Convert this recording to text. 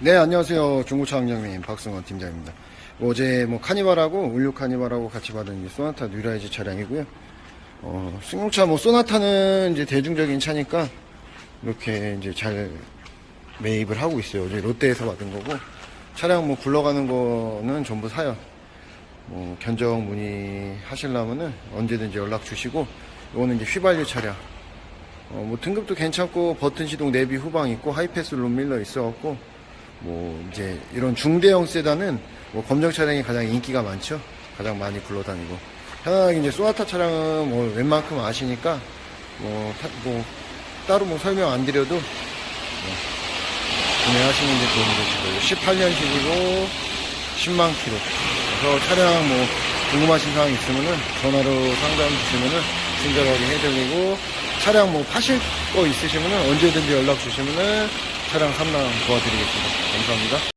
네, 안녕하세요. 중고차 왕장님 박승원 팀장입니다. 어제 뭐 카니발하고 올류 카니발하고 같이 받은 이 소나타 뉴라이즈 차량이고요. 어, 승용차 뭐 소나타는 이제 대중적인 차니까 이렇게 이제 잘 매입을 하고 있어요. 어제 롯데에서 받은 거고 차량 뭐 굴러가는 거는 전부 사요. 뭐 견적 문의하시려면은 언제든지 연락 주시고 이거는 이제 휘발유 차량. 어, 뭐 등급도 괜찮고 버튼 시동 내비 후방 있고 하이패스 룸밀러 있어갖고 뭐 이제 이런 중대형 세단은 뭐 검정 차량이 가장 인기가 많죠. 가장 많이 굴러다니고 편안하게 이제 소나타 차량은 뭐 웬만큼 아시니까 뭐, 타- 뭐 따로 뭐 설명 안 드려도 뭐 구매하시는 데 도움이 거예요. 18년식이고 10만 킬로. 그래서 차량 뭐 궁금하신 사항 있으면은 전화로 상담 주시면은 친절하게 해드리고 차량 뭐 파실 거 있으시면은 언제든지 연락 주시면은 차량 상담 도와드리겠습니다. 감사합니다.